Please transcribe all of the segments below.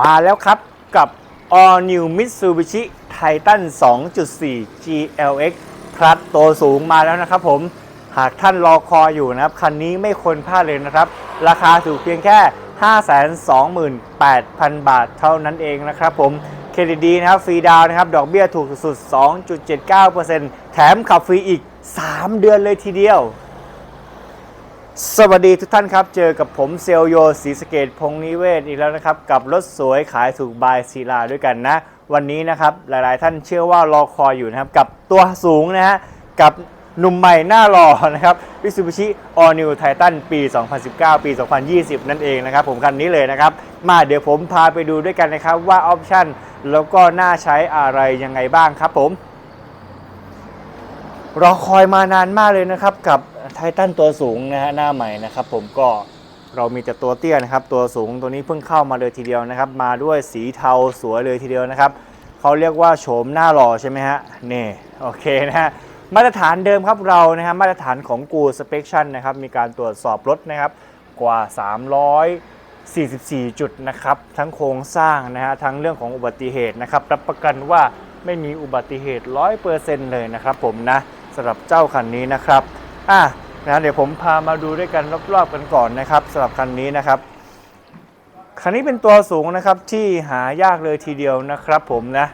มาแล้วครับกับ All New Mitsubishi Titan 2.4 GLX คลัตตัวสูงมาแล้วนะครับผมหากท่านรอคอยอยู่นะครับ คันนี้ไม่ควรพลาดเลยนะครับ ราคาถูกเพียงแค่ 528,000 บาทเท่านั้นเองนะครับผมเครดิตดีนะครับฟรีดาวนะครับ ดอกเบี้ยถูกสุด 2.79%แถมขับฟรีอีก 3 เดือนเลยทีเดียว สวัสดีทุกท่านครับ เจอกับผมเซลโยศรีสเกตพงนิเวศอีกแล้วนะครับ กับรถสวยขายถูกบายศิลาด้วยกันนะ วันนี้นะครับหลายๆ ท่านเชื่อว่ารอคอยอยู่นะครับ กับตัวสูงนะฮะ กับหนุ่มใหม่หน้าหล่อนะครับ Mitsubishi All New Titan ปี 2019 ปี 2020 นั่นเองนะครับ ผมคันนี้เลยนะครับ มาเดี๋ยวผมพาไปดูด้วยกันนะครับว่าออปชั่นแล้วก็น่าใช้อะไรยังไงบ้างครับผม รอคอยมานานมากเลยนะครับกับไททันตัวสูงนะฮะหน้าใหม่นะครับ ผมก็เรามีแต่ตัวเตี้ยนะครับ ตัวสูงตัวนี้เพิ่งเข้ามาเลยทีเดียวนะครับ มาด้วยสีเทาสวยเลยทีเดียวนะครับเขาเรียกว่าโฉมหน้าหล่อใช่ไหมฮะนี่โอเคนะฮะมาตรฐานเดิมครับเรานะฮะมาตรฐานของกูสเปคชั่นนะครับมีการตรวจสอบรถนะครับกว่า 344 จุดนะครับทั้งโครงสร้างนะฮะทั้งเรื่องของอุบัติเหตุนะครับรับประกันว่าไม่มีอุบัติเหตุ 100%เลยนะครับผมนะ สำหรับเจ้าคันนี้นะครับอะนะเดี๋ยวผมพามาดูด้วยกันรอบๆกันก่อนนะครับสำหรับคันนี้นะครับคันนี้เป็นตัวสูงนะครับที่หายากเลยทีเดียวนะครับผมนะ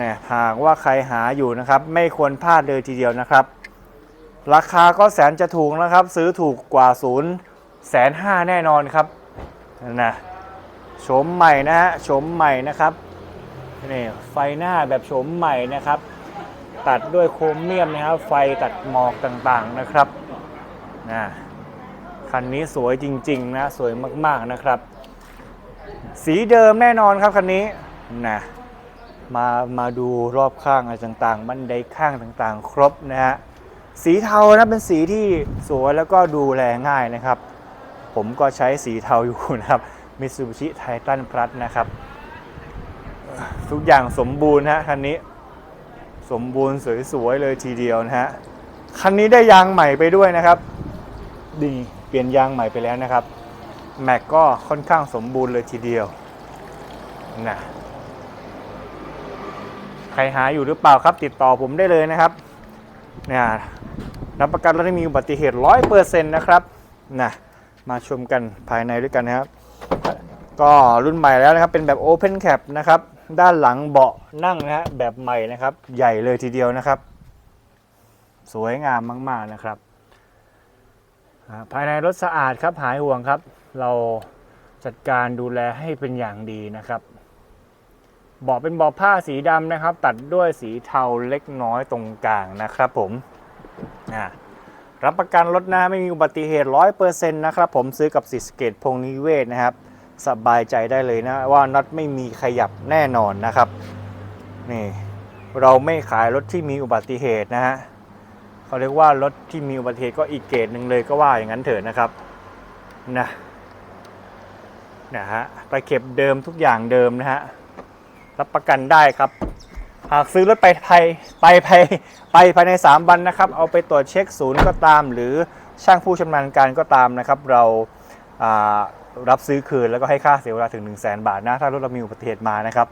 นี่ยหากว่าใครหาอยู่นะครับ ไม่ควรพลาดเลยทีเดียวนะครับ ราคาก็แสนจะถูกนะครับ ซื้อถูกกว่าศูนย์แสนห้าแน่นอนครับนะโฉมใหม่นะฮะโฉมใหม่นะครับนี่ไฟหน้าแบบโฉมใหม่นะครับ ตัดด้วยโครเมียมนะครับ ไฟตัดหมอกต่างๆนะครับนะคันนี้สวยจริง ๆ นะ สวยมากๆนะครับ สีเดิมแน่นอนครับคันนี้นะมามาดูรอบข้างอะไรต่างๆ บันไดข้างต่างๆ ครบนะฮะสีเทานะเป็นสีที่สวยแล้วก็ดูแลง่ายนะครับ ผมก็ใช้สีเทาอยู่นะครับ Mitsubishi Titan Plus นะครับ ทุกอย่างสมบูรณ์ฮะคันนี้ สมบูรณ์สวยๆเลยทีเดียวนะฮะคันนี้ได้ยางใหม่ไปด้วยนะครับดีเปลี่ยนยางใหม่ไปแล้วนะครับแม็กก็ค่อนข้างสมบูรณ์เลยทีเดียวนะใครหาอยู่หรือเปล่าครับติดต่อผมได้เลยนะครับเนี่ยรับประกันรถที่มีอุบัติเหตุ100%นะครับนะมาชมกันภายในด้วยกันนะครับ ก็รุ่นใหม่แล้วนะครับเป็นแบบ Open Cap นะครับ ด้านหลังเบาะนั่งนะฮะแบบใหม่นะครับ ใหญ่เลยทีเดียวนะครับ สวยงามมาก ๆนะครับ ภายในรถสะอาดครับหายห่วงครับ เราจัดการดูแลให้เป็นอย่างดีนะครับเบาะเป็นเบาะผ้าสีดำนะครับ ตัดด้วยสีเทาเล็กน้อยตรงกลางนะครับผมอ่ารับประกันรถนะไม่มีอุบัติเหตุ100%นะครับผมซื้อกับสิสเกตพงษ์นิเวศนะครับ สบายใจได้เลยนะว่าน็อตไม่มีขยับแน่นอนนะครับนี่เราไม่ขายรถที่มีอุบัติเหตุนะฮะเขาเรียกว่ารถที่มีอุบัติเหตุก็อีกเกรดหนึ่งเลยก็ว่าอย่างนั้นเถอะนะครับนะนะฮะไปเก็บเดิมทุกอย่างเดิมนะฮะรับประกันได้ครับ หากซื้อรถไปไทยไปไปไปภายใน 3 วันนะครับ เอาไปตรวจเช็คศูนย์ก็ตาม หรือช่างผู้ชำนาญการก็ตามนะครับ เราอ่า รับซื้อคืนแล้วก็ให้ค่าเสียเวลาถึง 1 0 0 0 0แบาทนะ ถ้ารถเรามีอุบัติเหตุมานะครับ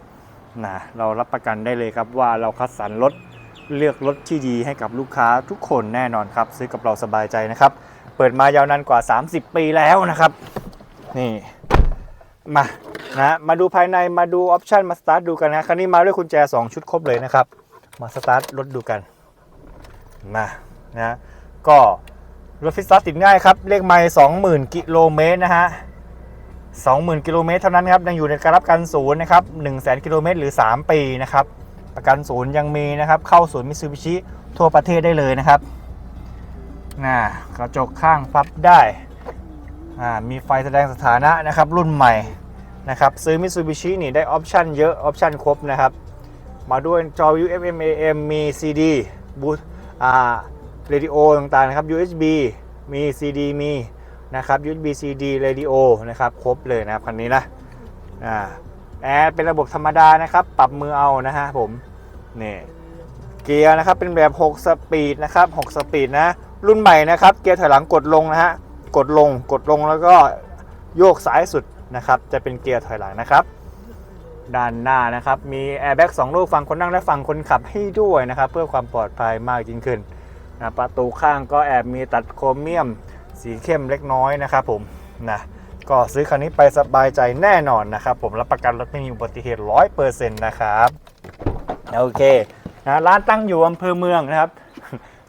นะเรารับประกันได้เลยครับว่าเราคัดสรรรถเลือกรถที่ดีให้กับลูกค้าทุกคนแน่นอนครับ ซื้อกับเราสบายใจนะครับ เปิดมายาวนานกว่า 30 ปีแล้วนะครับ นี่มานะมาดูภายในมาดูออปชันมาสตาร์ทดูกันนะคันนี้มาด้วยกุญแจ 2 ชุดครบเลยนะครับ มาสตาร์ทรถดูกันมานะก็รถฟิตสตาร์ทติดง่ายครับ เลขไม่20,000 กิโลเมตรนะฮะ 20,000กิโลเมตรเท่านั้นครับยังอยู่ในการรับประกันศูนย์นะครับ100,000กิโลเมตรหรือ 3 ปีนะครับประกันศูนย์ยังมีนะครับเข้าศูนย์มิซูบิชิทั่วประเทศได้เลยนะครับนะกระจกข้างพับได้มีไฟแสดงสถานะนะครับรุ่นใหม่นะครับซื้อมิซูบิชินี่ได้ออปชันเยอะออปชันครบนะครับมาด้วยจอ UFM AM มี CD บูทอ่าเรดิโอต่างๆนะครับ USB มี CD มี นะครับ USB CD เรดิโอนะครับครบเลยนะครับคันนี้นะอ่าแอร์เป็นระบบธรรมดานะครับ ปรับมือเอานะฮะผมนี่เกียร์นะครับเป็นแบบ 6 สปีดนะครับ6สปีดนะรุ่นใหม่นะครับ เกียร์ถอยหลังกดลงนะฮะกดลงกดลงแล้วก็โยกซ้ายสุดนะครับ จะเป็นเกียร์ถอยหลังนะครับ ด้านหน้านะครับ มีแอร์แบ็กสองลูกฝั่งคนนั่งและฝั่งคนขับให้ด้วยนะครับ เพื่อความปลอดภัยมากยิ่งขึ้นนะประตูข้างก็แอบมีตัดโครเมียม สีเข้มเล็กน้อยนะครับผมนะก็ซื้อคันนี้ไปสบายใจแน่นอนนะครับผมรับประกันรถไม่มีอุบัติเหตุ100%นะครับโอเคนะร้านตั้งอยู่อำเภอเมืองนะครับ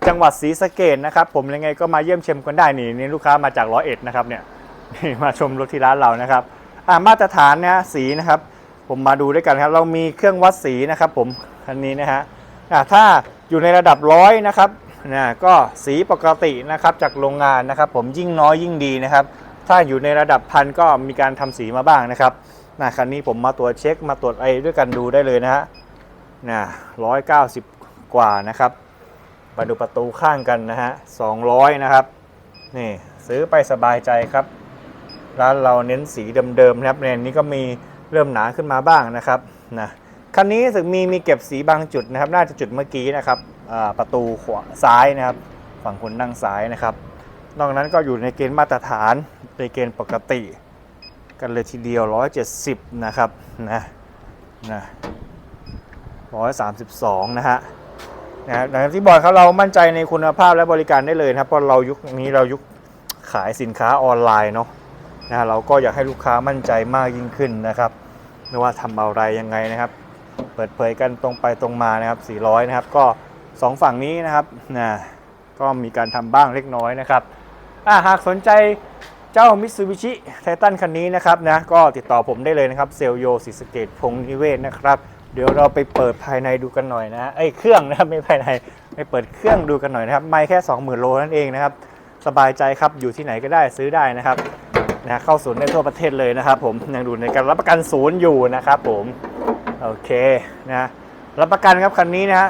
จังหวัดศรีสะเกดนะครับ ผมยังไงก็มาเยี่ยมชมกันได้นี่นี่ลูกค้ามาจากร้อยเอ็ดนะครับเนี่ยนี่มาชมรถที่ร้านเรานะครับอ่ามาตรฐานนะสีนะครับ ผมมาดูด้วยกันครับ เรามีเครื่องวัดสีนะครับ ผมคันนี้นะฮะอ่าถ้าอยู่ในระดับร้อยนะครับ นะก็สีปกตินะครับจากโรงงานนะครับ ผมยิ่งน้อยยิ่งดีนะครับ ถ้าอยู่ในระดับพันก็มีการทำสีมาบ้างนะครับนะคันนี้ผมมาตรวจเช็คมาตรวจไอด้วยกันดูได้เลยนะฮะนะร้อยเก้าสิบกว่านะครับมาดูประตูข้างกันนะฮะ200นะครับนี่ซื้อไปสบายใจครับ ร้านเราเน้นสีเดิมๆนะครับในนี้ก็มีเริ่มหนาขึ้นมาบ้างนะครับนะคันนี้สึกมีมีเก็บสีบางจุดนะครับ น่าจะจุดเมื่อกี้นะครับ ประตูขวาซ้ายนะครับ ฝั่งคนนั่งซ้ายนะครับ นอกนั้นก็อยู่ในเกณฑ์มาตรฐานในเกณฑ์ปกติ กันเลยทีเดียว 170 นะครับนะนะ132 นะฮะนะดังนั้นที่บอกครับเรามั่นใจในคุณภาพและบริการได้เลยนะครับเพราะเรายุคนี้เรายุคขายสินค้าออนไลน์เนาะนะเราก็อยากให้ลูกค้ามั่นใจมากยิ่งขึ้นนะครับ ไม่ว่าทำอะไรยังไงนะครับ เปิดเผยกันตรงไปตรงมานะครับ 400 นะครับก็ 2 ฝั่งนี้นะครับนะก็มีการทำบ้างเล็กน้อยนะครับอะหากสนใจเจ้า Mitsubishi Titan คันนี้นะครับนะก็ติดต่อผมได้เลยนะครับเซลโยศิสเกตพงษ์นิเวศนะครับเดี๋ยวเราไปเปิดภายในดูกันหน่อยนะฮะเอ้เครื่องนะครับไม่ภายในไปเปิดเครื่องดูกันหน่อยนะครับไม่แค่ 20,000 โลนั่นเองนะครับสบายใจครับอยู่ที่ไหนก็ได้ซื้อได้นะครับนะเข้าศูนย์ได้ทั่วประเทศเลยนะครับ ผมยังดูในการรับประกันศูนย์อยู่นะครับผมโอเคนะรับประกันครับคันนี้นะ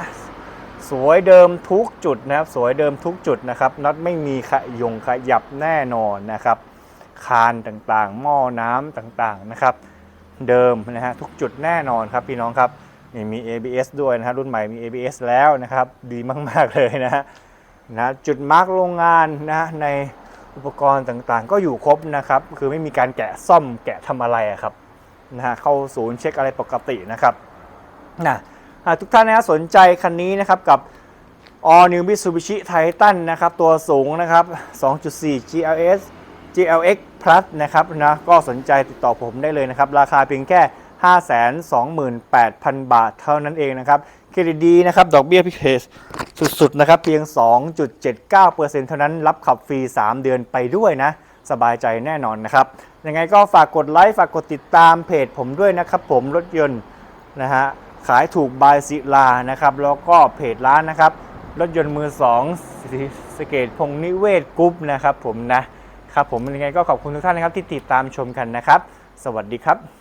สวยเดิมทุกจุดนะครับ สวยเดิมทุกจุดนะครับน็อตไม่มีขยงขยับแน่นอนนะครับ คานต่างๆ หม้อน้ำต่างๆนะครับ เดิมนะฮะทุกจุดแน่นอนครับพี่น้องครับนี่มี ABS ด้วยนะฮะรุ่นใหม่มี ABS แล้วนะครับ ดีมากๆเลยนะฮะนะจุดมาร์กโรงงานนะในอุปกรณ์ต่างๆ ก็อยู่ครบนะครับ คือไม่มีการแกะซ่อมแกะทำอะไระครับนะฮะเข้าศูนย์เช็คอะไรปกตินะครับนะ อ่าทุกท่านนะฮะสนใจคันนี้นะครับกับ All New Mitsubishi Titan นะครับตัวสูงนะครับ 2.4 GLS GLX Plus นะครับนะก็สนใจติดต่อผมได้เลยนะครับ ราคาเพียงแค่ 528,000 บาทเท่านั้นเองนะครับเครดิตดีนะครับ ดอกเบี้ยพิเศษสุด ๆ นะครับ เพียง 2.79%เท่านั้นรับขับฟรี 3 เดือนไปด้วยนะ สบายใจแน่นอนนะครับ ยังไงก็ฝากกดไลค์ ฝากกดติดตามเพจผมด้วยนะครับผมรถยนต์นะฮะ ขายถูกบายศิลานะครับ แล้วก็เพจร้านนะครับ รถยนต์มือสองสเกตพงนิเวศกรุ๊ปนะครับผมนะครับผมยังไงก็ขอบคุณทุกท่านนะครับที่ติดตามชมกันนะครับ สวัสดีครับ